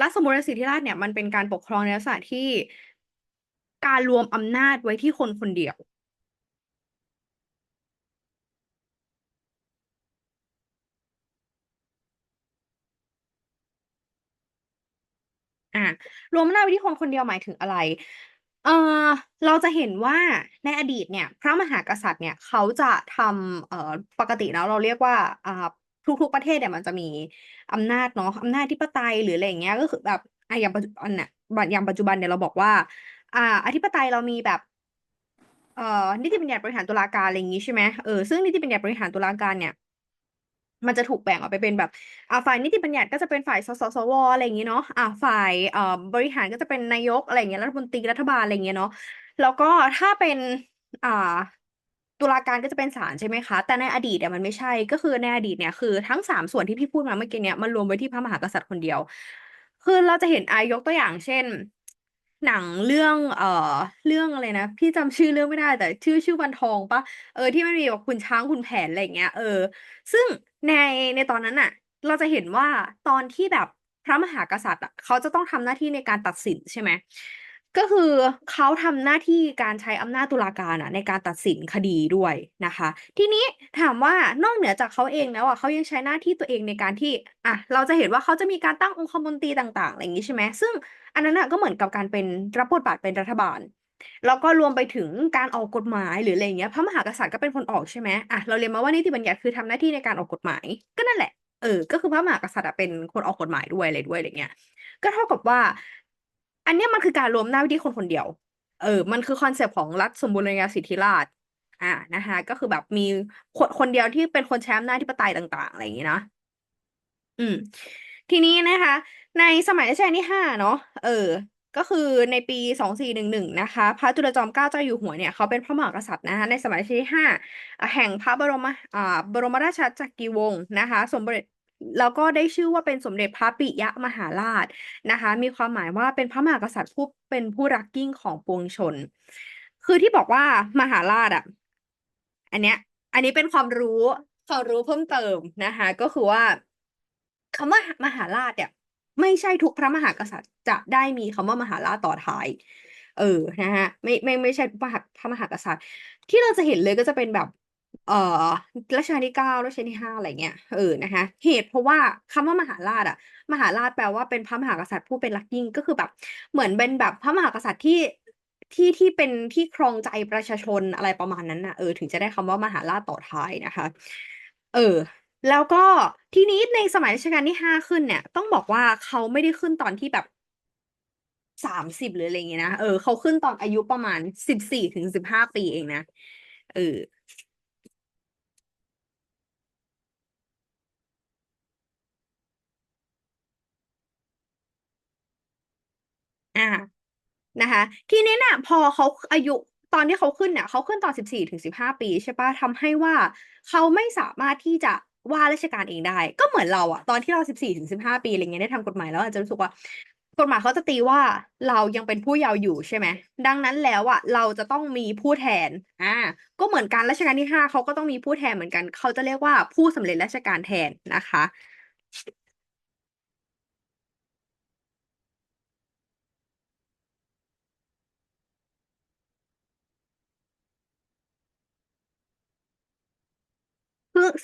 รัฐสมบูรณสิทธิราชเนี่ยมันเป็นการปกครองในลักษณะที่การรวมอำนาจไว้ที่คนคนเดียว อ่ารวมอำนาจไว้ที่คนคนเดียวหมายถึงอะไร เอ่อเราจะเห็นว่าในอดีตเนี่ย พระมหากษัตริย์เนี่ยเขาจะทำเอ่อปกติแล้วเราเรียกว่าอ่า ทุก ๆ ประเทศเนี่ยมันจะมีอำนาจเนาะอำนาจอธิปไตยหรืออะไรอย่างเงี้ยก็คือแบบอ่าอย่างปัจจุบันเนี่ยอย่างปัจจุบันเนี่ยเราบอกว่า อ่า อธิปไตยเรามีแบบเอ่อนิติบัญญัติบริหารตุลาการอะไรอย่างงี้ใช่ไหมเออซึ่งนิติบัญญัติบริหารตุลาการเนี่ย มันจะถูกแบ่งออกไปเป็นแบบอ่าฝ่ายนิติบัญญัติก็จะเป็นฝ่ายสสสวอะไรอย่างงี้เนาะอ่าฝ่ายเอ่อบริหารก็จะเป็นนายกอะไรอย่างเงี้ยรัฐมนตรีรัฐบาลอะไรอย่างเงี้ยเนาะแล้วก็ถ้าเป็นอ่า ตุลาการก็จะเป็นศาลใช่ไหมคะ แต่ในอดีตอะมันไม่ใช่ก็คือในอดีตเนี่ยคือทั้ง3ส่วนที่พี่พูดมาเมื่อกี้เนี้ยมันรวมไว้ที่พระมหากษัตริย์คนเดียว คือเราจะเห็นอายกตัวอย่างเช่น หนังเรื่องเอ่อเรื่องอะไรนะพี่จำชื่อเรื่องไม่ได้แต่ชื่อชื่อวันทองปล่า?เออที่มันมีแบบขุนช้างขุนแผนอะไรอย่างเงี้ยเออ ซึ่งในในตอนนั้นน่ะเราจะเห็นว่าตอนที่แบบพระมหากษัตริย์อะเขาจะต้องทำหน้าที่ในการตัดสินใช่ไหม ก็คือเขาทำหน้าที่การใช้อำนาจตุลาการอะในการตัดสินคดีด้วยนะคะ ทีนี้ถามว่านอกเหนือจากเขาเองแล้วอะเขายังใช้หน้าที่ตัวเองในการที่อะเราจะเห็นว่าเขาจะมีการตั้งองคมนตรีต่างๆอะไรอย่างงี้ใช่ไหมซึ่งอันนั้นน่ะก็เหมือนกับการเป็นรับบทบาทเป็นรัฐบาลแล้วก็รวมไปถึงการออกกฎหมายหรืออะไรเงี้ยพระมหากษัตริย์ก็เป็นคนออกใช่ไหมอะเราเรียนมาว่านิติบัญญัติคือทำหน้าที่ในการออกกฎหมายก็นั่นแหละเออก็คือพระมหากษัตริย์เป็นคนออกกฎหมายด้วยอะไรด้วยอะไรเงี้ยก็เท่ากับว่า อันนี้มันคือการรวมอำนาว้ที่คนคนเดียว เออ มันคือคอนเซปต์ของรัฐสมบูรณาญาสิทธิราชย์อานะคะก็คือแบบมีคนคนเดียวที่เป็นคนใช้อำนาจธิปไตยต่าง ๆ อะไรอย่างงี้เนาะอืม ทีนี้นะคะ ในสมัยรัชกาลที่5เนาะเออ ก็คือในปี2411นะคะ พระจุลจอมเกล้าเจ้าอยู่หัวเนี่ยเขาเป็นพระมหากษัตริย์นะคะในสมัยรัชกาลที่5อ่าแห่งพระบรมอ่าบรมราชจักรีวงศ์นะคะ สมเด็จ แล้วก็ได้ชื่อว่าเป็นสมเด็จพระปิยมหาราชนะคะ มีความหมายว่าเป็นพระมหากษัตริย์ผู้เป็นผู้รักยิ่งของปวงชน คือที่บอกว่ามหาราชอะ อันเนี้ย อันนี้เป็นความรู้ความรู้เพิ่มเติมนะคะ ก็คือว่าคำว่ามหาราชเนี่ยไม่ใช่ทุกพระมหากษัตริย์จะได้มีคำว่ามหาราชต่อท้าย เออ นะคะไม่ไม่ไม่ใช่พระมหากษัตริย์ ที่เราจะเห็นเลยก็จะเป็นแบบ เอ่อรัชกาลที่9รัชกาลที่5อะไรเงี้ยเออนะคะ เหตุเพราะว่าคำว่ามหาราชอะ มหาราชแปลว่าเป็นพระมหากษัตริย์ผู้เป็นรักยิ่งก็คือแบบ เหมือนเป็นแบบพระมหากษัตริย์ที่ที่ที่เป็นที่ครองใจประชาชนอะไรประมาณนั้นน่ะเออถึงจะได้คำว่ามหาราชต่อท้ายนะคะ เออ แล้วก็ทีนี้ในสมัยรัชกาลที่5ขึ้นเนี่ย ต้องบอกว่าเขาไม่ได้ขึ้นตอนที่แบบ30หรืออะไรอย่างงี้นะเออเขาขึ้นตอนอายุประมาณ14-15ปีเองนะเออ อานะคะ ทีนี้น่ะ พอเขาอายุตอนที่เขาขึ้นน่ะเขาขึ้นตอน14-15ปีใช่ปล่าทำให้ว่าเขาไม่สามารถที่จะว่าราชการเองได้ ก็เหมือนเราอะตอนที่เรา14-15ปีอะไรเงี้ยได้ทำกฎหมายเราอาจจะรู้สึกว่ากฎหมายเขาจะตีว่าเรายังเป็นผู้เยาว์อยู่ใช่ไหมดังนั้นแล้วอะเราจะต้องมีผู้แทนอ่าก็เหมือนกันรัชกาลที่5เขาก็ต้องมีผู้แทนเหมือนกัน เขาจะเรียกว่าผู้สำเร็จราชการแทนนะคะ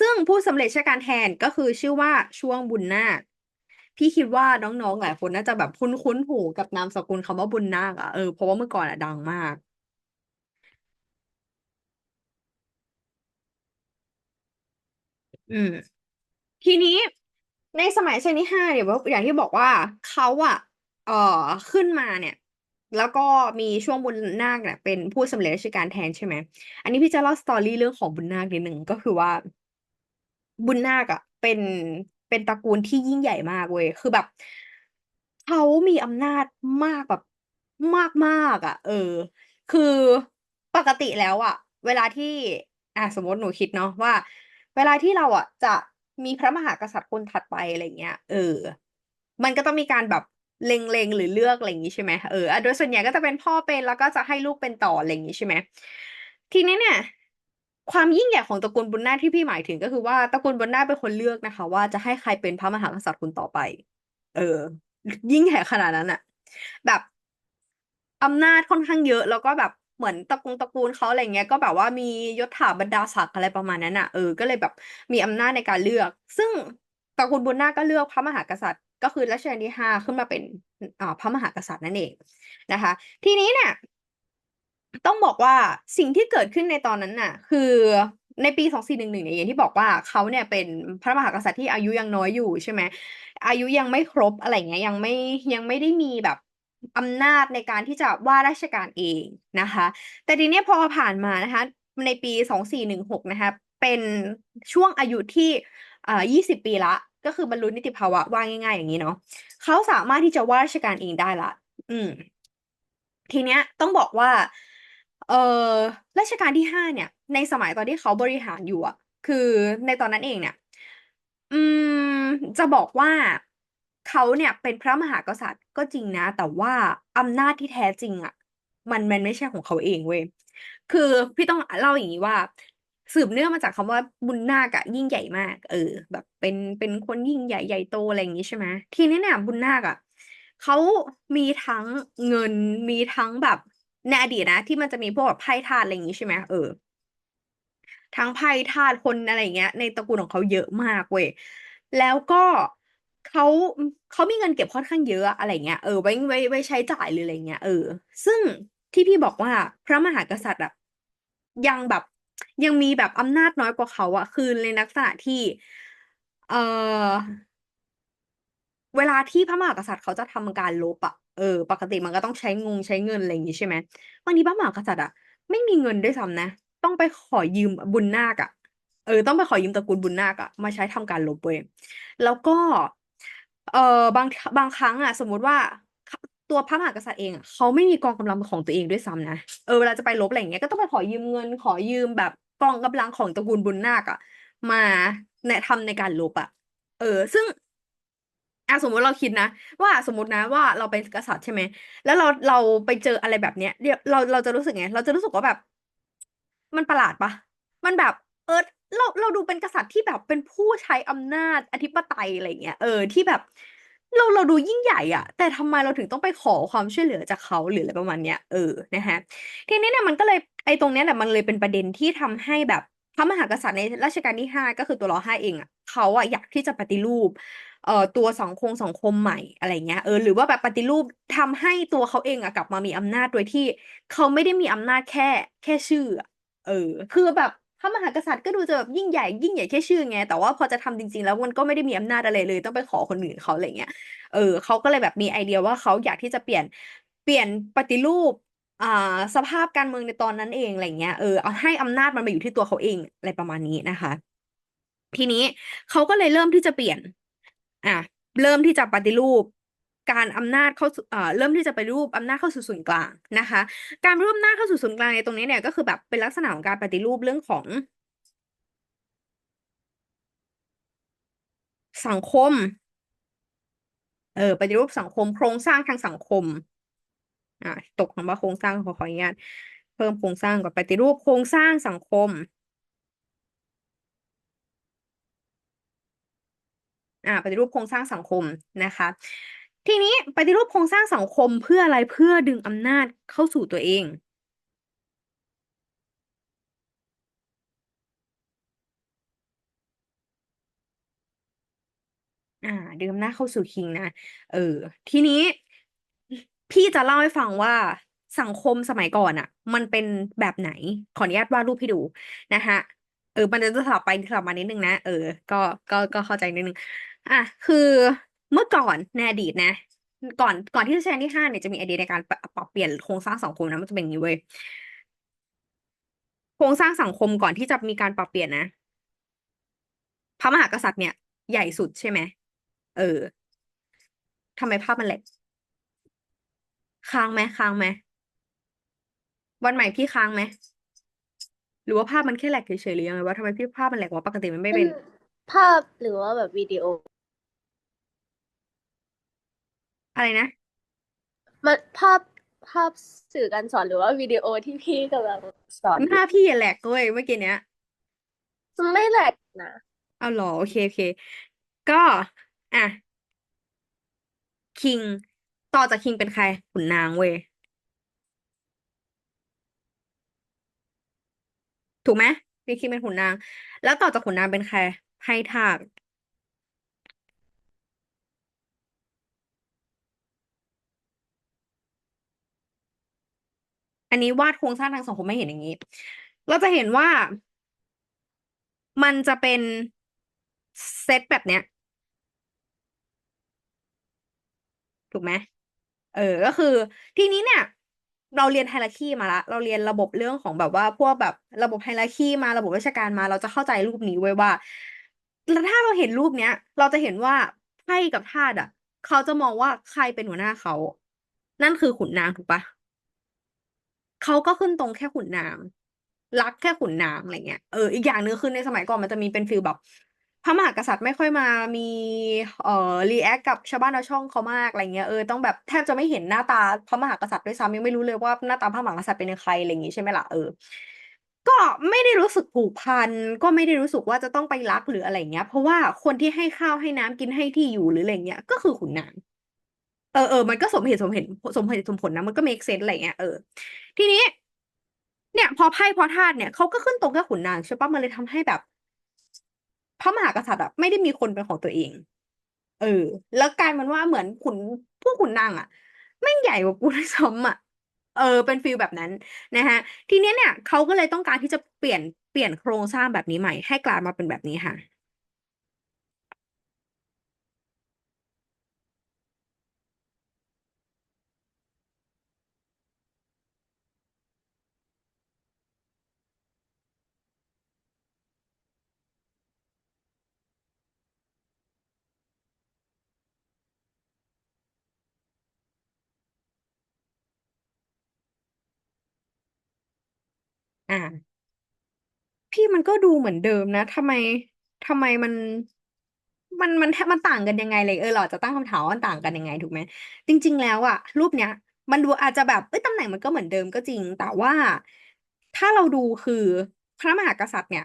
ซึ่งผู้สำเร็จราชการแทนก็คือชื่อว่าช่วงบุญนาคพี่คิดว่าน้องๆหลายคนน่าจะแบบคุ้นๆหูกับนามสกุลคำว่าบุญนาคอะเออเพราะว่าเมื่อก่อนอะดังมาก อืม ทีนี้ในสมัยรัชกาลที่5เนี่ยวอย่างที่บอกว่าเขาอะเอ่อขึ้นมาเนี่ย แล้วก็มีช่วงบุญนาคเนี่ยเป็นผู้สำเร็จราชการแทนใช่ไหม อันนี้พี่จะเล่า story เรื่องของบุญนาคนิดหนึ่งก็คือว่า บุญนาคอะเป็นเป็นตระกูลที่ยิ่งใหญ่มากเว้ยคือแบบเขามีอำนาจมากแบบมากๆอะเออ คือปกติแล้วอะเวลาที่อะสมมติหนูคิดเนาะว่า เวลาที่เราอะจะมีพระมหากษัตริย์คนถัดไปอะไรเงี้ย เออ มันก็ต้องมีการแบบเล็งๆหรือเลือกอะไรอย่างงี้ใช่ไหมเออโดยส่วนใหญ่ก็จะเป็นพ่อเป็นแล้วก็จะให้ลูกเป็นต่ออะไรอย่างงี้ใช่ไหมทีนี้เนี่ย ความยิ่งใหญ่ของตระกูลบุญนาคที่พี่หมายถึงก็คือว่าตระกูลบุญนาคเป็นคนเลือกนะคะ ว่าจะให้ใครเป็นพระมหากษัตริย์คนต่อไป เออ ยิ่งใหญ่ขนาดนั้นอะแบบอำนาจค่อนข้างเยอะ แล้วก็แบบเหมือนตระกูลตระกูลเขาอะไรเงี้ย ก็แบบว่ามียศถาบรรดาศักดิ์อะไรประมาณนั้นอะเออก็เลยแบบมีอำนาจในการเลือก ซึ่งตระกูลบุญนาคก็เลือกพระมหากษัตริย์ ก็คือรัชกาลที่ห้าขึ้นมาเป็นอ่าพระมหากษัตริย์นั่นเองนะคะ ทีนี้เนี่ย ต้องบอกว่าสิ่งที่เกิดขึ้นในตอนนั้นน่ะ คือในปีสองสี่หนึ่งหนึ่งเนี่ยอย่างที่บอกว่าเขาเนี่ยเป็นพระมหากษัตริย์ที่อายุยังน้อยอยู่ใช่ไหมอายุยังไม่ครบอะไรเงี้ยยังไม่ยังไม่ได้มีแบบอำนาจในการที่จะว่าราชการเองนะคะ แต่ทีเนี้ยพอผ่านมานะคะ ในปีสองสี่หนึ่งหกนะคะ เป็นช่วงอายุที่อ่ายี่สิบปีละ ก็คือบรรลุนิติภาวะว่าง่ายๆ อย่างนี้เนาะเขาสามารถที่จะว่าราชการเองได้ละ อืม ทีเนี้ยต้องบอกว่า เออรัชกาลที่ห้าเนี่ย ในสมัยตอนที่เขาบริหารอยู่อะคือในตอนนั้นเองเนี่ย อืม จะบอกว่าเขาเนี่ยเป็นพระมหากษัตริย์ก็จริงนะ แต่ว่าอำนาจที่แท้จริงอะมันมันไม่ใช่ของเขาเองเว้ยคือพี่ต้องเล่าอย่างนี้ว่า สืบเนื่องมาจากคำว่าบุญนาคอะยิ่งใหญ่มาก เออ แบบเป็นเป็นคนยิ่งใหญ่ใหญ่โตอะไรอย่างนี้ใช่ไหมทีนี้เนี่ยบุญนาคอะเขามีทั้งเงินมีทั้งแบบ ในอดีตนะ ที่มันจะมีพวกแบบไพ่ทาสอะไรอย่างนี้ใช่ไหมเออ ทั้งไพ่ทาสคนอะไรอย่างเงี้ย ในตระกูลของเขาเยอะมากเว้ยแล้วก็เขาเขามีเงินเก็บค่อนข้างเยอะอะไรเงี้ยเออไว้ไว้ไว้ใช้จ่ายหรืออะไรเงี้ยเออซึ่งที่พี่บอกว่าพระมหากษัตริย์อะยังแบบยังมีแบบอำนาจน้อยกว่าเขาอะคือในลักษณะที่ เออเวลาที่พระมหากษัตริย์เขาจะทำการรบอะ เออ ปกติมันก็ต้องใช้งงใช้เงิน อะไรอย่างงี้ ใช่ไหม บางทีพระมหากษัตริย์อะไม่มีเงินด้วยซ้ำนะ ต้องไปขอยืมบุญนาคอะ เออ ต้องไปขอยืมตระกูลบุญนาคอะมาใช้ทำการรบเว้ย แล้วก็ เออบางบางครั้งอะ สมมุติว่าตัวพระมหากษัตริย์เองอะ เขาไม่มีกองกำลังของตัวเองด้วยซ้ำนะ เออ เวลาจะไปรบ อะไรอย่างเงี้ย ก็ต้องไปขอยืมเงิน ขอยืมแบบกองกำลังของตระกูลบุญนาคอะ มา แนะ ทำในการรบอะ เออ ซึ่ง อะสมมติเราคิดนะ ว่าสมมตินะว่าเราเป็นกษัตริย์ใช่ไหมแล้วเราเราไปเจออะไรแบบเนี้ยเดี๋ยวเราเราจะรู้สึกไง เราจะรู้สึกว่าแบบ มันประหลาดปะมันแบบ เออเราเราดูเป็นกษัตริย์ที่แบบเป็นผู้ใช้อำนาจอธิปไตยอะไรเงี้ยเออที่แบบ เราเราดูยิ่งใหญ่อะแต่ทำไมเราถึงต้องไปขอความช่วยเหลือจากเขาหรืออะไรประมาณเนี้ยเออนะฮะทีนี้เนี่ยมันก็เลยไอ้ตรงเนี้ยแหละมันเลยเป็นประเด็นที่ทำให้แบบพระมหากษัตริย์ในรัชกาลที่ห้าก็คือตัวรอห้าเองอะเขาอะอยากที่จะปฏิรูป เอ่อตัวสังคมสังคมใหม่อะไรเงี้ยเออหรือว่าแบบปฏิรูปทำให้ตัวเขาเองอะกลับมามีอำนาจโดยที่เขาไม่ได้มีอำนาจแค่แค่ชื่อเออ คือแบบพระมหากษัตริย์ก็ดูจะแบบยิ่งใหญ่ยิ่งใหญ่แค่ชื่อไงแต่ว่าพอจะทำจริง ๆ แล้วมันก็ไม่ได้มีอำนาจอะไรเลย ต้องไปขอคนอื่นเขาอะไรเงี้ยเออเขาก็เลยแบบมีไอเดียว่าเขาอยากที่จะเปลี่ยนเปลี่ยนปฏิรูปอ่าสภาพการเมืองในตอนนั้นเองอะไรเงี้ยเออเอาให้อำนาจมันมาอยู่ที่ตัวเขาเองอะไรประมาณนี้นะคะ ทีนี้เขาก็เลยเริ่มที่จะเปลี่ยน อะเริ่มที่จะปฏิรูปการอำนาจเข้าเอ่อเริ่มที่จะไปรูปอำนาจเข้าสู่ส่วนกลางนะคะ การรูปอำนาจเข้าสู่ส่วนกลางในตรงนี้เนี่ยก็คือแบบเป็นลักษณะของการปฏิรูปเรื่องของ สังคม เออปฏิรูปสังคม โครงสร้างทางสังคมอ่าตกคำว่าโครงสร้างขอขออนุญาตเพิ่มโครงสร้างก่อนปฏิรูปโครงสร้างสังคม อ่าปฏิรูปโครงสร้างสังคมนะคะ ทีนี้ปฏิรูปโครงสร้างสังคมเพื่ออะไรเพื่อดึงอำนาจเข้าสู่ตัวเองอ่าดึงอำนาจเข้าสู่คิงนะ เออ ทีนี้พี่จะเล่าให้ฟังว่าสังคมสมัยก่อนอะ มันเป็นแบบไหน ขออนุญาตวาดรูปให้ดูนะคะ เออมันจะสลับไปสลับมานิดนึงนะ เออ ก็ก็ก็เข้าใจนิดนึง อะ คือเมื่อก่อนในอดีตนะ ก่อนก่อนที่รัชกาลที่ห้าเนี่ยจะมีไอเดียในการปรับเปลี่ยนโครงสร้างสังคมนะมันจะเป็นอย่างนี้เว้ยโครงสร้างสังคมก่อนที่จะมีการปรับเปลี่ยนนะ พระมหากษัตริย์เนี่ย ใหญ่สุดใช่ไหมเออทำไมภาพมันแหลกค้างไหมค้างไหมวันใหม่พี่ค้างไหม หรือว่าภาพมันแค่แหลกเฉยๆหรือยังไงวะทำไมพี่ภาพมันแหลกวะปกติมันไม่เป็เป็นน ภาพหรือว่าแบบวิดีโอ อะไรนะ มันภาพภาพสื่อการสอนหรือว่าวิดีโอที่พี่กำลังสอนอหยู่น้าพี่อะแหลกเว้ยเมื่อกี้เนี้ย มันไม่แหลกนะเอาเหรอโอเคโอเค ก็ อะคิง ต่อจากคิงเป็นใครขุนนางเว้ย ถูกไหมมีคิงเป็นขุนนาง แล้วต่อจากขุนนางเป็นใครไพทาสอันนี้วาดโครงสร้างทางสังคมไม่เห็นอย่างนี้ เราจะเห็นว่า มันจะเป็นเซตแบบเนี้ย ถูกไหมเออ ก็คือ ทีนี้เนี่ย เราเรียนไฮรักีมาละ เราเรียนระบบเรื่องของแบบว่าพวกแบบระบบไฮรักีมาระบบราชการมา เราจะเข้าใจรูปนี้ไว้ว่าแล้วถ้าเราเห็นรูปเนี้ย เราจะเห็นว่าไพ่กับทาสอะ เขาจะมองว่าใครเป็นหัวหน้าเขา นั่นคือขุนนางถูกปะเขาก็ขึ้นตรงแค่ขุนนางรักแค่ขุนนางอะไรเงี้ยเอออีกอย่างหนึ่งคือในสมัยก่อนมันจะมีเป็นฟิลแบบ พระมหากษัตริย์ไม่ค่อยมามี เอ่อรีแอคกับชาวบ้านชาวช่องเขามากอะไรเงี้ยเออต้องแบบแทบจะไม่เห็นหน้าตาพระมหากษัตริย์ด้วยซ้ำยังไม่รู้เลยว่าหน้าตาพระมหากษัตริย์เป็นยังไงอะไรอย่างงี้ใช่ไหมล่ะเออก็ไม่ได้รู้สึกผูกพันก็ไม่ได้รู้สึกว่าจะต้องไปรักหรืออะไรเงี้ย เพราะว่าคนที่ให้ข้าวให้น้ำกินให้ที่อยู่หรืออะไรเงี้ยก็คือขุนนางเออเออมันก็สมเหตุสมเห็นสมเหตุสมผลนะมันก็ make sense อะไรเงี้ยเออทีนี้เนี่ย พอไพ่พอทาสเนี่ยเขาก็ขึ้นตรงกับขุนนางใช่ปะมันเลยทำให้แบบ ระมหากษัตริย์อะไม่ได้มีคนเป็นของตัวเอง เออ แล้วกลายมันว่าเหมือนขุนพวกขุนนางอะแม่งใหญ่กว่ากูด้วยซ้ำอะเออ เป็นฟีลแบบนั้นนะฮะ ทีเนี้ยเนี่ยเขาก็เลยต้องการที่จะเปลี่ยนเปลี่ยนโครงสร้างแบบนี้ใหม่ให้กลายมาเป็นแบบนี้ค่ะ อ่า พี่มันก็ดูเหมือนเดิมนะทำไมทำไมมัน มันมันแทบมันต่างกันยังไงเลยเออเราอาจจะตั้งคำถามว่ามันต่างกันยังไงถูกไหมจริง ๆ แล้วอะรูปเนี้ย มันดูอาจจะแบบเอ้ยตำแหน่งมันก็เหมือนเดิมก็จริง แต่ว่าถ้าเราดูคือพระมหากษัตริย์เนี่ย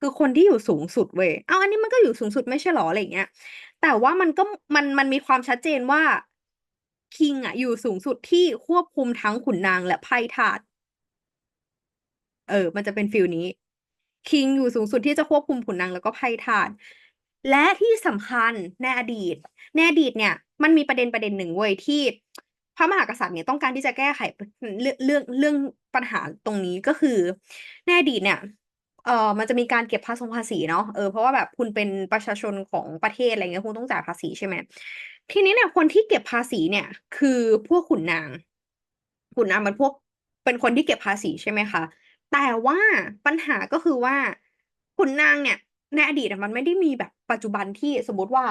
คือคนที่อยู่สูงสุดเว้ยเอาอันนี้มันก็อยู่สูงสุดไม่ใช่หรออะไรอย่างเงี้ย แต่ว่ามันก็มันมันมีความชัดเจนว่าคิงอะอยู่สูงสุดที่ควบคุมทั้งขุนนางและไพร่ทาส เออ มันจะเป็นฟิลนี้ คิงอยู่สูงสุดที่จะควบคุมขุนนางแล้วก็ไพร่ทาสและที่สำคัญในอดีต ในอดีตเนี่ย มันมีประเด็นประเด็นหนึ่งเว้ยที่ พระมหากษัตริย์เนี่ยต้องการที่จะแก้ไขเรื่องเรื่องเรื่องปัญหาตรงนี้ก็คือในอดีตเนี่ยเออมันจะมีการเก็บภาษีภาษีเนาะ เออ เพราะว่าแบบคุณเป็นประชาชนของประเทศอะไรเงี้ยคุณต้องจ่ายภาษีใช่ไหม ทีนี้เนี่ยคนที่เก็บภาษีเนี่ย คือพวกขุนนาง ขุนนางมันพวกเป็นคนที่เก็บภาษีใช่ไหมคะ แต่ว่าปัญหาก็คือว่าขุนนางเนี่ย ในอดีตมันไม่ได้มีแบบปัจจุบันที่สมมติว่า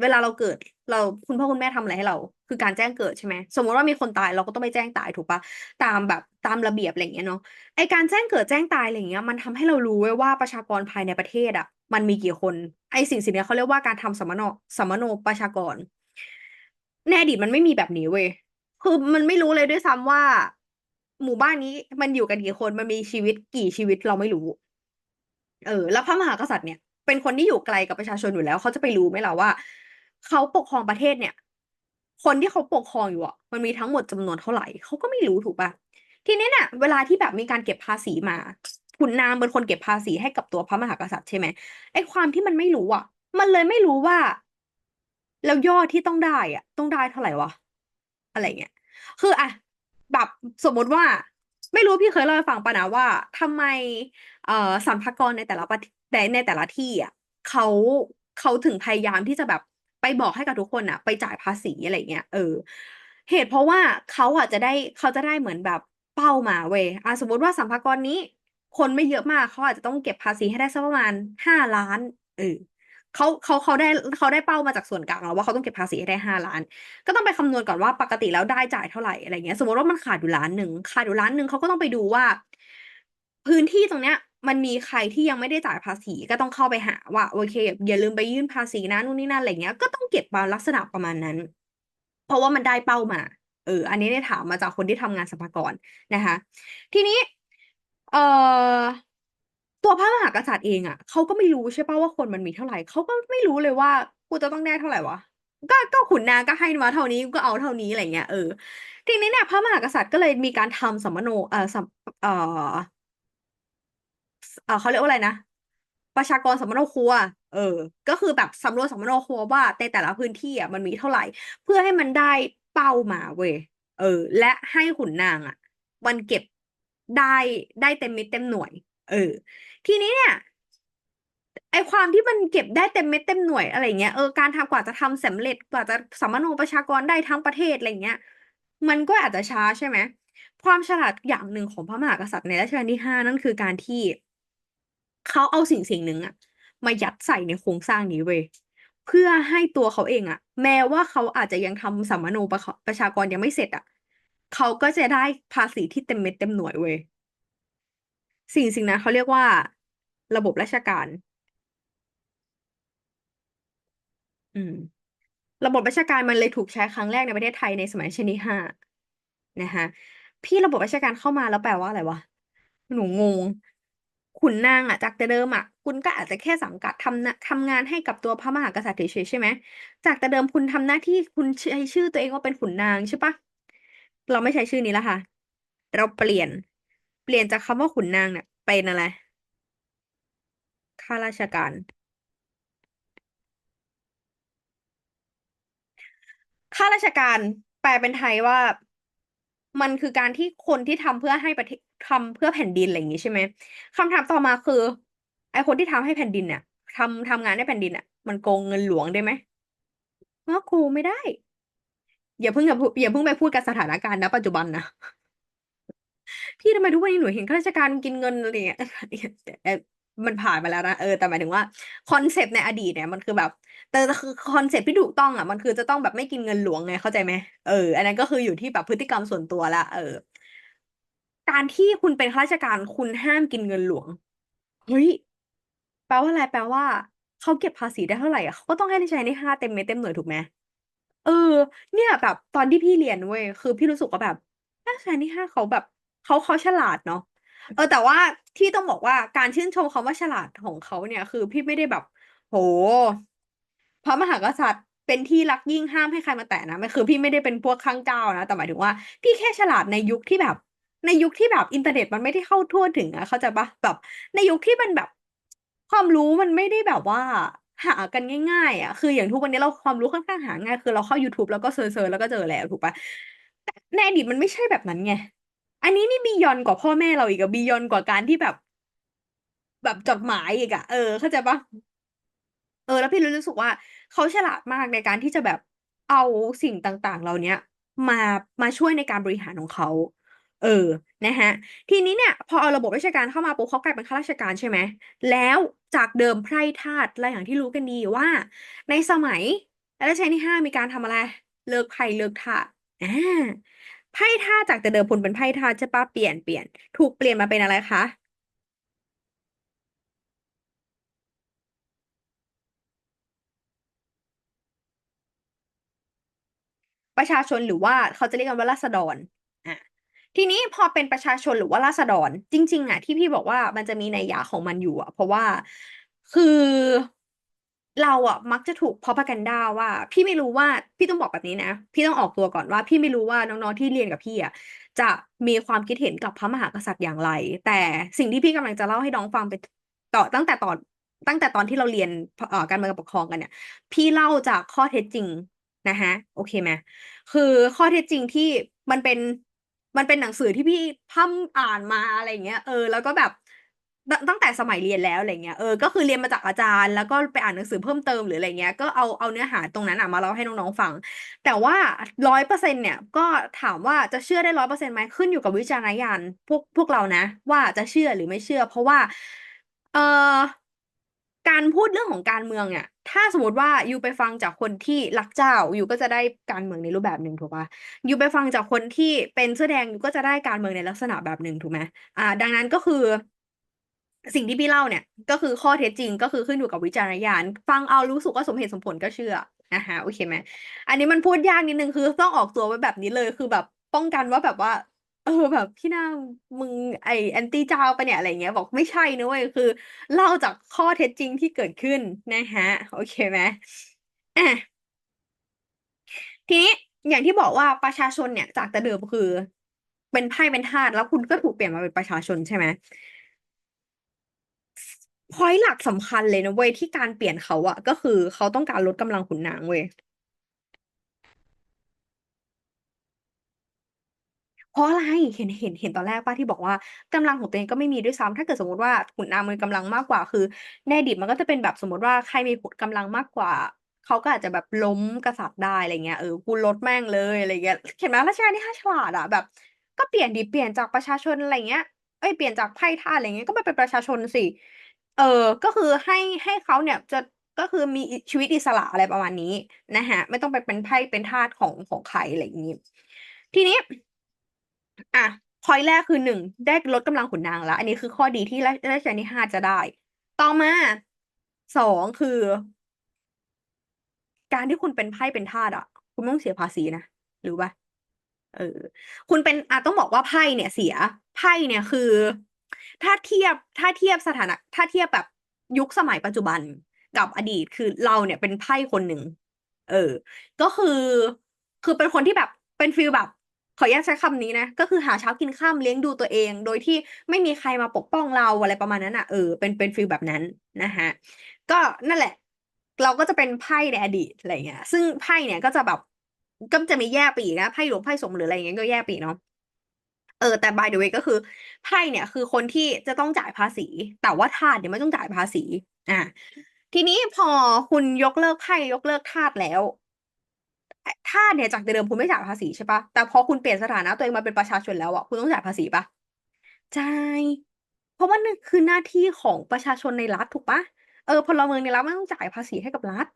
เวลาเราเกิดเราคุณพ่อคุณแม่ทำอะไรให้เรา คือการแจ้งเกิดใช่ไหมสมมติว่ามีคนตายเราก็ต้องไปแจ้งตายถูกปะตามแบบตามระเบียบอะไรเงี้ยเนาะไอการแจ้งเกิดแจ้งตายอะไรเงี้ย มันทำให้เรารู้ไว้ว่าประชากรภายในประเทศอะ มันมีกี่คนไอสิ่งสิ่งนี้เขาเรียกว่าการทำสมโนสมมโนประชากรในอดีตมันไม่มีแบบนี้เว้ยคือมันไม่รู้เลยด้วยซ้ำว่า หมู่บ้านนี้มันอยู่กันกี่คนมันมีชีวิตกี่ชีวิตเราไม่รู้ เออ แล้วพระมหากษัตริย์เนี่ย เป็นคนที่อยู่ไกลกับประชาชนอยู่แล้ว เขาจะไปรู้ไหมล่ะว่า เขาปกครองประเทศเนี่ย คนที่เขาปกครองอยู่อะ มันมีทั้งหมดจำนวนเท่าไหร่เขาก็ไม่รู้ถูกปะทีนี้เนี่ยเวลาที่แบบมีการเก็บภาษีมาขุนนางเป็นคนเก็บภาษีให้กับตัวพระมหากษัตริย์ใช่ไหมไอ้ความที่มันไม่รู้อะ มันเลยไม่รู้ว่า แล้วยอดที่ต้องได้อะ ต้องได้เท่าไหร่วะอะไรเงี้ยคืออะ แบบสมมติว่า ไม่รู้พี่เคยเล่าให้ฟังปะนะว่าทำไม เอ่อสรรพากรในแต่ละประในในแต่ละที่อะเขาเขาถึงพยายามที่จะแบบไปบอกให้กับทุกคนอะ ไปจ่ายภาษีอะไรเงี้ยเออ เหตุเพราะว่าเขาอะจะได้เขาจะได้เหมือนแบบเป้ามาเว้ยอะสมมติว่าสรรพากรนี้ คนไม่เยอะมากเขาอาจจะต้องเก็บภาษีให้ได้สักประมาณห้าล้านเออ เขาเขาเขาได้เขาได้เป้ามาจากส่วนกลางแล้วว่าเขาต้องเก็บภาษีให้ได้ห้าล้าน ก็ต้องไปคำนวณก่อนว่าปกติแล้วได้จ่ายเท่าไหร่อะไรเงี้ย สมมติว่ามันขาดอยู่ล้านหนึ่งขาดอยู่ล้านหนึ่งเขาก็ต้องไปดูว่า พื้นที่ตรงเนี้ย มันมีใครที่ยังไม่ได้จ่ายภาษีก็ต้องเข้าไปหาว่าโอเค อย่าลืมไปยื่นภาษีนะนู่นนี่นั่นอะไรเงี้ย ก็ต้องเก็บมาลักษณะประมาณนั้น เพราะว่ามันได้เป้ามา เออ อันนี้ได้ถามมาจากคนที่ทำงานสรรพากรนะคะ ทีนี้ เอ่อ ตัวพระมหากษัตริย์เองอะเขาก็ไม่รู้ใช่ป่ะว่าคนมันมีเท่าไหร่เขาก็ไม่รู้เลยว่ากูจะต้องได้เท่าไหร่วะก็ก็ขุนนางก็ให้มาเท่านี้ก็เอาเท่านี้อะไรเงี้ยเออทีนี้เนี่ยพระมหากษัตริย์ก็เลยมีการทำสัมมโนเอ่อสัมเอ่อเออเขาเรียกว่าอะไรนะประชากรสัมมโนครัว เออ ก็คือแบบสำรวจสัมมโนครัวว่าในแต่ละพื้นที่อะมันมีเท่าไหร่ เพื่อให้มันได้เป้ามาเว้ยเออ และให้ขุนนางอะมันเก็บได้ได้เต็มม็ดเต็มหน่วย เออ ทีนี้เนี่ยไอความที่มันเก็บได้เต็มเม็ดเต็มหน่วยอะไรเงี้ยเออการทำกว่าจะทำสำเร็จกว่าจะสัมมโนประชากรได้ทั้งประเทศอะไรเงี้ย มันก็อาจจะช้าใช่ไหมความฉลาดอย่างหนึ่งของพระมหากษัตริย์ในรัชกาลที่ห้านั่นคือการที่เขาเอาสิ่งสิ่งหนึ่งอะมายัดใส่ในโครงสร้างนี้เว้ยเพื่อให้ตัวเขาเองอะแม้ว่าเขาอาจจะยังทำสัมมโนประประชากรยังไม่เสร็จอะเขาก็จะได้ภาษีที่เต็มเม็ดเต็มหน่วยเว้ยสิ่งสิ่งนั้นเขาเรียกว่า ระบบราชการ อืม ระบบราชการมันเลยถูกใช้ครั้งแรกในประเทศไทยในสมัยรัชกาลที่ห้านะคะพี่ระบบราชการเข้ามาแล้วแปลว่าอะไรวะหนูงงขุนนางอะจากแต่เดิมอะคุณก็อาจจะแค่สังกัดทำนะทำงานให้กับตัวพระมหากษัตริย์เฉยๆใช่ไหมจากแต่เดิมคุณทำหน้าที่คุณใช้ชื่อตัวเองว่าเป็นขุนนางใช่ปะเราไม่ใช้ชื่อนี้แล้วค่ะ เราเปลี่ยน เปลี่ยนจากคำว่าขุนนางเนี่ยเป็นอะไร ข้าราชการ ข้าราชการแปลเป็นไทยว่า มันคือการที่คนที่ทำเพื่อให้ประเทศทำเพื่อแผ่นดินอะไรอย่างงี้ใช่ไหมคำถามต่อมาคือ ไอ้คนที่ทำให้แผ่นดินเนี่ยทำทำงานให้แผ่นดินอะ มันโกงเงินหลวงได้ไหมก็ครูไม่ได้ อย่าเพิ่งอย่าเพิ่งไปพูดกับสถานการณ์ณปัจจุบันนะพี่ทำไมทุกวันนี้หนูเห็นข้าราชการกินเงินอะไรเงี้ย มันผ่านมาแล้วนะเออแต่หมายถึงว่าคอนเซปต์ในอดีตเนี่ยมันคือแบบแต่คือคอนเซปต์ที่ถูกต้องอะมันคือจะต้องแบบไม่กินเงินหลวงไงเข้าใจไหมเอออันนั้นก็คืออยู่ที่แบบพฤติกรรมส่วนตัวละเออ การที่คุณเป็นข้าราชการคุณห้ามกินเงินหลวงเฮ้ยแปลว่าอะไรแปลว่าเขาเก็บภาษีได้เท่าไหร่อะเขาก็ต้องให้ใช้ในห้าเต็มเม็ดเต็มหน่วยถูกไหมเออ เนี่ยแบบตอนที่พี่เรียนเว้ยคือพี่รู้สึกว่าแบบนักศึกษาที่ห้าเขาแบบเขาเขาฉลาดเนาะ เออแต่ว่าที่ต้องบอกว่าการชื่นชมคำว่าฉลาดของเขาเนี่ยคือพี่ไม่ได้แบบ โห พระมหากษัตริย์เป็นที่รักยิ่งห้ามให้ใครมาแตะนะมันคือพี่ไม่ได้เป็นพวกข้างเจ้านะแต่หมายถึงว่า พี่แค่ฉลาดในยุคที่แบบ ในยุคที่แบบอินเทอร์เน็ตมันไม่ได้เข้าทั่วถึงอะเข้าใจปะแบบในยุคที่มันแบบ ความรู้มันไม่ได้แบบว่าหากันง่ายๆอะ คืออย่างทุกวันนี้เราความรู้ค่อนข้างหาง่าย คือเราเข้า YouTube แล้วก็เซิร์ชแล้วก็เจอแล้วถูกปะแต่ในอดีตมันไม่ใช่แบบนั้นไง อันนี้นี่บียอนกว่าพ่อแม่เราอีกอะบียอนกว่าการที่แบบ แบบจดหมายอีกอะเออเข้าใจปะเออ แล้วพี่รู้สึกว่าเขาฉลาดมากในการที่จะแบบเอาสิ่งต่างๆ เหล่าเนี้ยมามาช่วยในการบริหารของเขา เออนะฮะ ทีนี้เนี่ย พอเอาระบบราชการเข้ามาปุ๊บเขากลายเป็นข้าราชการใช่ไหมแล้วจากเดิมไพร่ทาสและอย่างที่รู้กันดีว่า ในสมัยรัชกาลที่ห้ามีการทำอะไร เลิกไพร่เลิกทาสอ่า ไพร่ทาจากแต่เดิมพลเป็นไพร่ทาใช่ปะเปลี่ยนเปลี่ยน ถูกเปลี่ยนมาเป็นอะไรคะประชาชนหรือว่าเขาจะเรียกกันว่าราษฎรอะทีนี้พอเป็นประชาชนหรือว่าราษฎรจริง ๆ อะ ที่พี่บอกว่ามันจะมีนัยยะของมันอยู่อะ เพราะว่าคือ เราอะมักจะถูกพ r o p a g a n d a ว่า พี่ไม่รู้ว่า พี่ต้องบอกแบบนี้นะ พี่ต้องออกตัวก่อนว่า พี่ไม่รู้ว่าน้องๆที่เรียนกับพี่อะจะมีความคิดเห็นกับพระมหากษัตริย์อย่างไร แต่สิ่งที่พี่กำลังจะเล่าให้น้องฟังไปต่อตั้งแต่ตอนตั้งแต่ตอนที่เราเรียนเอ่อการเมืองกับปกครองกันเนี่ย พี่เล่าจากข้อเท็จจริงนะฮะโอเคไหมคือข้อเท็จจริงที่มันเป็นมันเป็นหนังสือที่พี่พร่ำอ่านมาอะไรเงี้ยเออแล้วก็แบบ ตั้งแต่สมัยเรียนแล้วอะไรเงี้ย เออ ก็คือเรียนมาจากอาจารย์ แล้วก็ไปอ่านหนังสือเพิ่มเติมหรืออะไรเงี้ย ก็เอาเอาเนื้อหาตรงนั้นอะมาเล่าให้น้องๆฟัง แต่ว่าร้อยเปอร์เซ็นต์เนี่ย ก็ถามว่าจะเชื่อได้ร้อยเปอร์เซ็นต์ไหมขึ้นอยู่กับวิจารณญาณพวกพวกเรานะ ว่าจะเชื่อหรือไม่เชื่อ เพราะว่า เอ่อ การพูดเรื่องของการเมืองเนี่ย ถ้าสมมติว่าอยู่ไปฟังจากคนที่รักเจ้า อยู่ก็จะได้การเมืองในรูปแบบหนึ่งถูกปะอยู่ไปฟังจากคนที่เป็นเสื้อแดงอยู่ก็จะได้การเมืองในลักษณะแบบหนึ่งถูกไหมอ่า ดังนั้นก็คือ สิ่งที่พี่เล่าเนี่ย ก็คือข้อเท็จจริงก็คือขึ้นอยู่กับวิจารณญาณฟังเอารู้สึกว่าสมเหตุสมผลก็เชื่อนะคะโอเคไหมอันนี้มันพูดยากนิดนึงคือต้องออกตัวไว้แบบนี้เลยคือแบบป้องกันว่าแบบว่า เออแบบพี่นางมึงไอแอนตี้เจ้าปะเนี่ยอะไรเงี้ยบอกไม่ใช่นะเว้ยคือ เล่าจากข้อเท็จจริงที่เกิดขึ้นนะฮะโอเคไหมอะทีนี้อย่างที่บอกว่าประชาชนเนี่ยจากแต่เดิมคือ เป็นไพ่เป็นทาสแล้วคุณก็ถูกเปลี่ยนมาเป็นประชาชนใช่ไหม พอยหลักสำคัญเลยนะเว้ยที่การเปลี่ยนเขาอะก็คือเขาต้องการลดกำลังขุนนางเว้ยเพราะอะไรเห็นเห็นเห็นตอนแรกป้าที่บอกว่ากำลังของตัวเองก็ไม่มีด้วยซ้ำถ้าเกิดสมมติว่าขุนนางมันกำลังมากกว่าคือในอดีตมันก็จะเป็นแบบสมมติว่าใครมีกำลังมากกว่า เขาก็อาจจะแบบล้มกษัตริย์ได้อะไรเงี้ยเออกูลดแม่งเลยอะไรเงี้ยเห็นไหมรัชกาลที่ห้าฉลาดอะแบบ ก็เปลี่ยนดิเปลี่ยนจากประชาชนอะไรเงี้ยเอ้ยเปลี่ยนจากไพร่ทาสอะไรเงี้ยก็มาเป็นประชาชนสิ เออ ก็คือให้ให้เขาเนี่ยจะก็คือมีชีวิตอิสระอะไรประมาณนี้นะฮะ ไม่ต้องไปเป็นไพ่เป็นทาสของของใครอะไรอย่างนี้ ทีนี้ อะพอยแรกคือหนึ่งได้ลดกำลังขุนนางแล้ว อันนี้คือข้อดีที่รัชรัชกาลที่ห้าจะได้ ต่อมาสองคือ การที่คุณเป็นไพ่เป็นทาสอะ คุณต้องเสียภาษีนะหรือปะเออ คุณเป็นอะต้องบอกว่าไพ่เนี่ยเสียไพ่เนี่ยคือ ถ้าเทียบถ้าเทียบสถานะถ้าเทียบแบบยุคสมัยปัจจุบันกับอดีตคือเราเนี่ยเป็นไพ่คนหนึ่งเออ ก็คือคือเป็นคนที่แบบเป็นฟีลแบบ ขออนุญาตใช้คำนี้นะ ก็คือหาเช้ากินค่ำเลี้ยงดูตัวเอง โดยที่ไม่มีใครมาปกป้องเราอะไรประมาณนั้นอะเออเป็นเป็นฟีลแบบนั้นนะฮะก็นั่นแหละ เราก็จะเป็นไพ่ในอดีตอะไรเงี้ย ซึ่งไพ่เนี่ยก็จะแบบก็จะมีแยกไปอีกนะไพ่หลวงไพ่สมหรืออะไรเงี้ยก็แยกไปอีกเนาะ เออแต่ by the way ก็คือไพ่เนี่ยคือคนที่จะต้องจ่ายภาษี แต่ว่าทาสเนี่ยไม่ต้องจ่ายภาษีอะทีนี้พอคุณยกเลิกไพ่ยกเลิกทาสแล้วทาสเนี่ยจากเดิมคุณไม่จ่ายภาษีใช่ปะแต่พอคุณเปลี่ยนสถานะตัวเองมาเป็นประชาชนแล้วอะคุณต้องจ่ายภาษีปะจ่ายเพราะว่านั่นคือหน้าที่ของประชาชนในรัฐถูกปะเออพลเมืองในรัฐไม่ต้องจ่ายภาษีให้กับรัฐ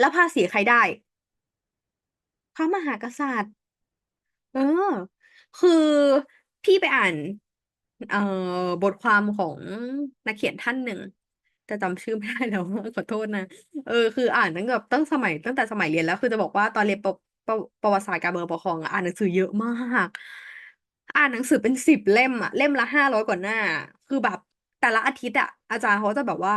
แล้วภาษีใครได้ พระมหากษัตริย์ เออ คือพี่ไปอ่าน เอ่อบทความของนักเขียนท่านหนึ่งแต่จำชื่อไม่ได้แล้วขอโทษนะ เออคืออ่านตั้งแต่ตั้งสมัยตั้งแต่สมัยเรียนแล้ว คือจะบอกว่าตอนเรียนประประประวัติศาสตร์การเมืองปกครองอะอ่านหนังสือเยอะมาก อ่านหนังสือเป็นสิบเล่มอะเล่มละห้าร้อยกว่าหน้า คือแบบแต่ละอาทิตย์อะอาจารย์เขาจะแบบว่า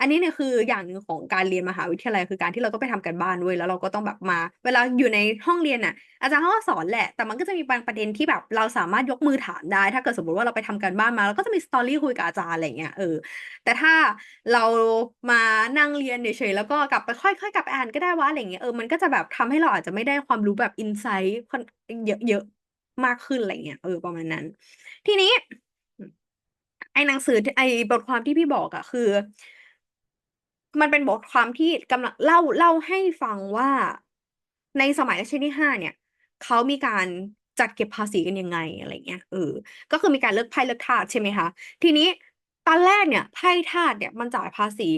อันนี้เนี่ยคืออย่างหนึ่งของการเรียนมหาวิทยาลัยคือการที่เราต้องไปทำการบ้านด้วยแล้วเราก็ต้องแบบมา เวลาอยู่ในห้องเรียนน่ะ อาจารย์เขาก็สอนแหละ แต่มันก็จะมีบางประเด็นที่แบบเราสามารถยกมือถามได้ ถ้าเกิดสมมติว่าเราไปทำการบ้านมาเราก็จะมีสตอรี่คุยกับอาจารย์อะไรเงี้ยเออแต่ถ้าเรามานั่งเรียนเฉยๆแล้วก็กลับไปค่อยๆกลับไปอ่านก็ได้วะอะไรเงี้ยเออมันก็จะแบบทำให้เราอาจจะไม่ได้ความรู้แบบอินไซต์เยอะๆมากขึ้นอะไรเงี้ยเออประมาณนั้น ทีนี้ไอ้หนังสือไอ้บทความที่พี่บอกอะคือ มันเป็นบทความที่กำลังเล่าเล่าให้ฟังว่าในสมัยรัชกาลที่ห้าเนี่ยเขามีการจัดเก็บภาษีกันยังไงอะไรเงี้ยเออก็คือมีการเลิกไพ่เลิกทาสใช่ไหมคะทีนี้ตอนแรกเนี่ยไพ่ทาสเนี่ยมันจ่ายภาษี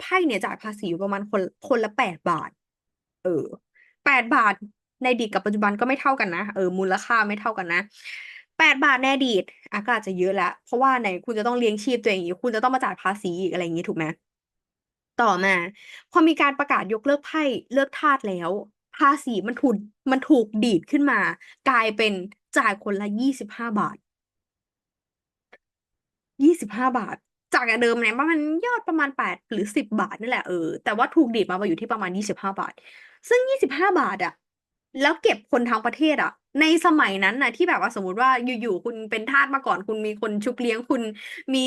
ไพ่เนี่ยจ่ายภาษีอยู่ประมาณคนคนละแปดบาท เออแปดบาทในอดีตกับปัจจุบันก็ไม่เท่ากันนะเออมูลค่าไม่เท่ากันนะแปดบาทในอดีตอะก็อาจจะเยอะแล้วเพราะว่าไหนคุณจะต้องเลี้ยงชีพตัวเองอีกคุณจะต้องมาจ่ายภาษีอีกอะไรอย่างนี้ถูกไหม ต่อมา พอมีการประกาศยกเลิกไพ่เลิกทาสแล้ว ภาษีมันถูกมันถูกดีดขึ้นมา กลายเป็นจ่ายคนละยี่สิบห้าบาทยี่สิบห้าบาท จากเดิมเนี่ยประมาณยอดประมาณแปดหรือสิบบาทนี่แหละเออแต่ว่าถูกดีดมามาอยู่ที่ประมาณยี่สิบห้าบาท ซึ่งยี่สิบห้าบาทอะแล้วเก็บคนทั้งประเทศอะ ในสมัยนั้นน่ะ ที่แบบว่าสมมติว่าอยู่ๆคุณเป็นทาสมาก่อน คุณมีคนชุบเลี้ยงคุณ มี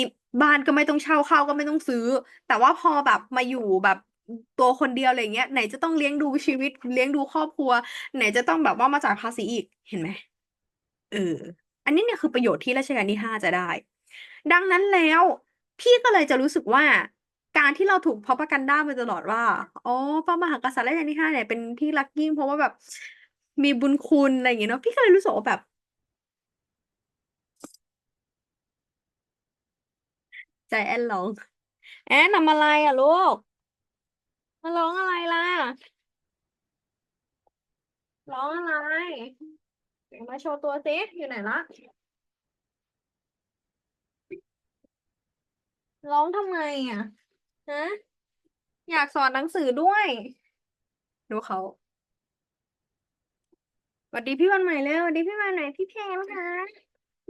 บ้านก็ไม่ต้องเช่าข้าวก็ไม่ต้องซื้อ แต่ว่าพอแบบมาอยู่แบบตัวคนเดียวอะไรเงี้ยไหนจะต้องเลี้ยงดูชีวิตเลี้ยงดูครอบครัว ไหนจะต้องแบบว่ามาจ่ายภาษีอีกเห็นไหมเออ อันนี้เนี่ยคือประโยชน์ที่รัชกาลที่ห้าจะได้ ดังนั้นแล้วพี่ก็เลยจะรู้สึกว่าการที่เราถูกพ r o p a g a n d a มาตลอดว่า อ๋อพระมหากษัตริย์รัชกาลที่ห้าเนี่ยเป็นที่รักยิ่งเพราะว่าแบบ มีบุญคุณอะไรอย่างเงี้ยเนาะพี่ก็เลยรู้สึกว่าแบบ ใจแอนร้อง แอนทำอะไรอะลูกมาร้องอะไรล่ะ ร้องอะไรเดี๋ยวมาโชว์ตัวซิอยู่ไหนละร้องทำไมอะฮะอยากสอนหนังสือด้วย ดูเขา วัสดีพี่วันใหม่เร็วสวัสดีพี่วันใหม่พี่แพรวค่ะ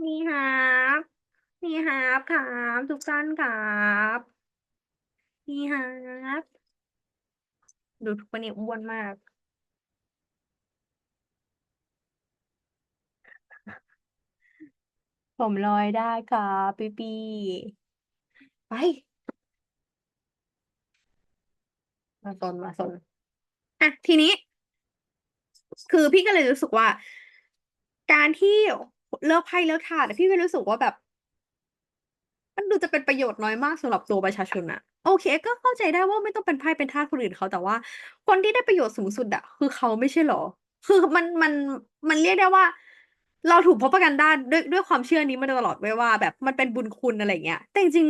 นี่ครับนี่ครับครับทุกท่านครับนี่ครับดูทุกคนนี่อ้วนมาก ผมลอยได้ครับปีปีไปมาสนมาสนอะทีนี้ คือพี่ก็เลยรู้สึกว่า การที่เลิกไพ่เลิกทาสอะพี่ก็รู้สึกว่าแบบ มันดูจะเป็นประโยชน์น้อยมากสำหรับตัวประชาชนอะโอเค ก็เข้าใจได้ว่าไม่ต้องเป็นไพ่เป็นทาสคนอื่นเขาแต่ว่า คนที่ได้ประโยชน์สูงสุดอะคือเขาไม่ใช่หรอ คือมันมันมันเรียกได้ว่า เราถูกพ r o กันด้านด้วยด้วยความเชื่อนี้มาตลอดไว้ว่า แบบมันเป็นบุญคุณอะไรเงี้ย แต่จริง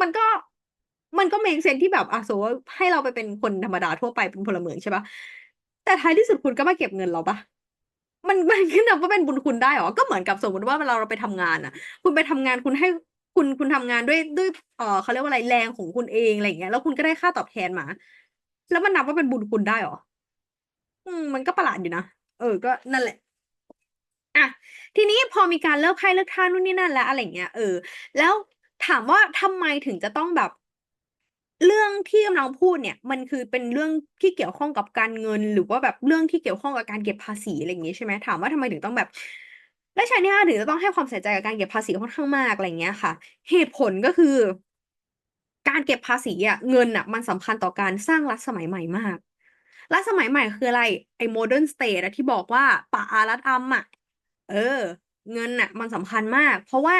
มันก็มันก็ make sense ที่แบบอะสมมติว่าให้เราไปเป็นคนธรรมดาทั่วไปเป็นพลเมืองใช่ปะ แต่ท้ายที่สุดคุณก็มาเก็บเงินเราปะมันมันขึ้นนับว่าเป็นบุญคุณได้เหรอ ก็เหมือนกับสมมติว่าเวลาเราไปทำงานอะ คุณไปทำงานคุณให้คุณคุณทำงานด้วยด้วยเออเขาเรียกว่าอะไรแรงของคุณเองอะไรอย่างเงี้ยแล้วคุณก็ได้ค่าตอบแทนมา แล้วมันนับว่าเป็นบุญคุณได้เหรอ อืม มันก็ประหลาดอยู่นะเออ ก็นั่นแหละอะทีนี้พอมีการเลิกไพ่เลิกท่านู่นนี่นั่นแล้วอะไรเงี้ยเออ แล้วถามว่าทำไมถึงจะต้องแบบ เรื่องที่กำลังพูดเนี่ย มันคือเป็นเรื่องที่เกี่ยวข้องกับการเงิน หรือว่าแบบเรื่องที่เกี่ยวข้องกับการเก็บภาษีอะไรอย่างงี้ใช่ไหมถามว่าทำไมถึงต้องแบบราชการที่ห้าถึงจะต้องให้ความใส่ใจกับการเก็บภาษีค่อนข้างมากอะไรอย่างเงี้ยค่ะ เหตุผลก็คือ การเก็บภาษีอะเงินอะมันสำคัญต่อการสร้างรัฐสมัยใหม่มากรัฐสมัยใหม่คืออะไรไอ้โมเดิร์นสเตทอะที่บอกว่าปะอารัฐอัมอะเออ เงินน่ะมันสำคัญมาก เพราะว่า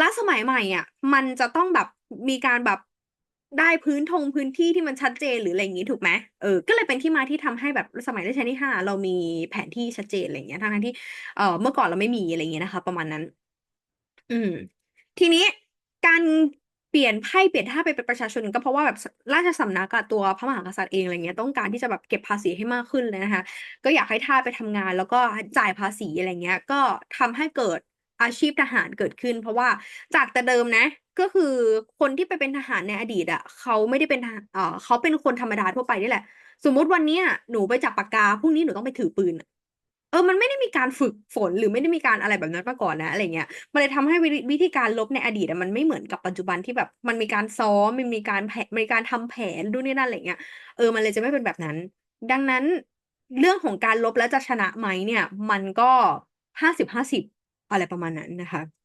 รัฐสมัยใหม่อะมันจะต้องแบบมีการแบบ ได้พื้นทงพื้นที่ที่มันชัดเจนหรืออะไรอย่างงี้ถูกไหมเออ ก็เลยเป็นที่มาที่ทำให้แบบสมัยรัชกาลที่ห้าเรามีแผนที่ชัดเจนอะไรอย่างเงี้ยทั้งที่เออเมื่อก่อนเราไม่มีอะไรอย่างเงี้ยนะคะ ประมาณนั้น อืม ทีนี้การเปลี่ยนไพ่เปลี่ยนท่าไปเป็นประชาชนก็เพราะว่าแบบราชสำนักกับตัวพระมหากษัตริย์เองอะไรเงี้ยต้องการที่จะแบบเก็บภาษีให้มากขึ้นเลยนะคะ ก็อยากให้ท่าไปทำงานแล้วก็จ่ายภาษีอะไรเงี้ย ก็ทำให้เกิด อาชีพทหารเกิดขึ้น เพราะว่าจากแต่เดิมนะ ก็คือคนที่ไปเป็นทหารในอดีตอะเขาไม่ได้เป็นเออเขาเป็นคนธรรมดาทั่วไปนี่แหละ สมมุติวันนี้หนูไปจับปากกาพรุ่งนี้หนูต้องไปถือปืนเออ มันไม่ได้มีการฝึกฝนหรือไม่ได้มีการอะไรแบบนั้นมาก่อนนะอะไรเงี้ย มันเลยทำให้วิธีการลบในอดีตมันไม่เหมือนกับปัจจุบันที่แบบ มันมีการซ้อมมันมีการแผนมีการทำแผนดูนนี่นั่นอะไรเงี้ย เออ มันเลยจะไม่เป็นแบบนั้น ดังนั้นเรื่องของการลบแล้วจะชนะไหมเนี่ย มันก็ห้าสิบห้าสิบ อะไรประมาณนั้นนะคะ